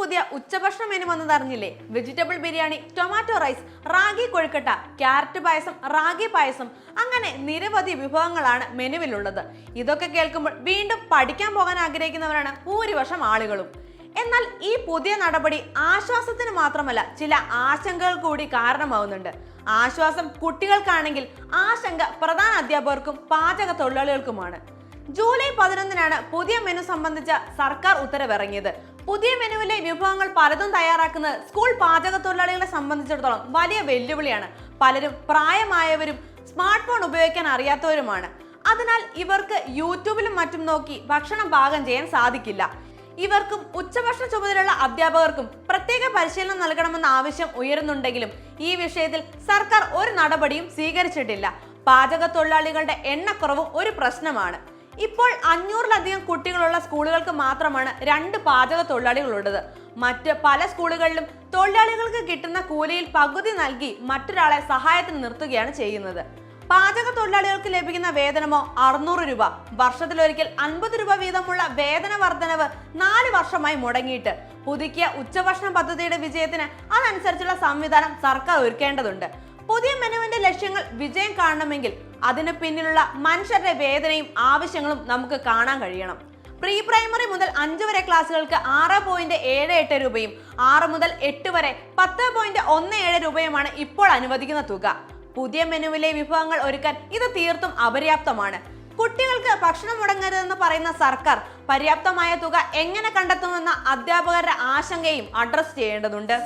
പുതിയ ഉച്ചഭക്ഷണ മെനു വന്നത് അറിഞ്ഞില്ലേ? Vegetable biryani tomato rice ragi kozhukatta carrot payasam ragi payasam. അങ്ങനെ നിരവധി വിഭവങ്ങളാണ് മെനുവിലുള്ളത് ഇതൊക്കെ കേൾക്കുമ്പോൾ വീണ്ടും പഠിക്കാൻ പോകാൻ ആഗ്രഹിക്കുന്നവരാണ് ഭൂരിപക്ഷം ആളുകളും. എന്നാൽ ഈ പുതിയ നടപടി ആശ്വാസത്തിന് മാത്രമല്ല ചില ആശങ്കകൾ കൂടി കാരണമാവുന്നുണ്ട്. ആശ്വാസം കുട്ടികൾക്കാണെങ്കിൽ ആശങ്ക പ്രധാന അധ്യാപകർക്കും പാചക തൊഴിലാളികൾക്കുമാണ്. ജൂലൈ പതിനൊന്നിനാണ് പുതിയ മെനു സംബന്ധിച്ച സർക്കാർ ഉത്തരവിറങ്ങിയത്. പുതിയ മെനുവിലെ വിഭവങ്ങൾ പലതും തയ്യാറാക്കുന്നത് സ്കൂൾ പാചക തൊഴിലാളികളെ സംബന്ധിച്ചിടത്തോളം വലിയ വെല്ലുവിളിയാണ്. പലരും പ്രായമായവരും സ്മാർട്ട് ഫോൺ ഉപയോഗിക്കാൻ അറിയാത്തവരുമാണ്. അതിനാൽ ഇവർക്ക് യൂട്യൂബിലും മറ്റും നോക്കി ഭക്ഷണം പാകം ചെയ്യാൻ സാധിക്കില്ല. ഇവർക്കും ഉച്ചഭക്ഷണ ചുമതലയുള്ള അധ്യാപകർക്കും പ്രത്യേക പരിശീലനം നൽകണമെന്ന ആവശ്യം ഉയരുന്നുണ്ടെങ്കിലും ഈ വിഷയത്തിൽ സർക്കാർ ഒരു നടപടിയും സ്വീകരിച്ചിട്ടില്ല. പാചക തൊഴിലാളികളുടെ എണ്ണക്കുറവും ഒരു പ്രശ്നമാണ്. ഇപ്പോൾ അഞ്ഞൂറിലധികം കുട്ടികളുള്ള സ്കൂളുകൾക്ക് മാത്രമാണ് രണ്ട് പാചക തൊഴിലാളികളുള്ളത്. മറ്റ് പല സ്കൂളുകളിലും തൊഴിലാളികൾക്ക് കിട്ടുന്ന കൂലിയിൽ പകുതി നൽകി മറ്റൊരാളെ സഹായത്തിന് നിർത്തുകയാണ് ചെയ്യുന്നത്. പാചക തൊഴിലാളികൾക്ക് ലഭിക്കുന്ന വേതനമോ അറുന്നൂറ് രൂപ. വർഷത്തിലൊരിക്കൽ അൻപത് രൂപ വീതമുള്ള വേതന വർധനവ് നാല് വർഷമായി മുടങ്ങിയിട്ട്. പുതുക്കിയ ഉച്ചഭക്ഷണ പദ്ധതിയുടെ വിജയത്തിന് അതനുസരിച്ചുള്ള സംവിധാനം സർക്കാർ ഒരുക്കേണ്ടതുണ്ട്. പുതിയ മെനുവിന്റെ ലക്ഷ്യങ്ങൾ വിജയം കാണണമെങ്കിൽ അതിന് പിന്നിലുള്ള മനുഷ്യരുടെ വേദനയും ആവശ്യങ്ങളും നമുക്ക് കാണാൻ കഴിയണം. പ്രീ പ്രൈമറി മുതൽ അഞ്ച് വരെ ക്ലാസ്സുകൾക്ക് ആറ് പോയിന്റ് ഏഴ് എട്ട് രൂപയും ആറ് മുതൽ എട്ട് വരെ പത്ത് പോയിന്റ് ഒന്ന് ഏഴ് രൂപയുമാണ് ഇപ്പോൾ അനുവദിക്കുന്ന തുക. പുതിയ മെനുവിലെ വിഭവങ്ങൾ ഒരുക്കാൻ ഇത് തീർത്തും അപര്യാപ്തമാണ്. കുട്ടികൾക്ക് ഭക്ഷണം മുടങ്ങരുതെന്ന് പറയുന്ന സർക്കാർ പര്യാപ്തമായ തുക എങ്ങനെ കണ്ടെത്തുമെന്ന അധ്യാപകരുടെ ആശങ്കയും അഡ്രസ് ചെയ്യേണ്ടതുണ്ട്.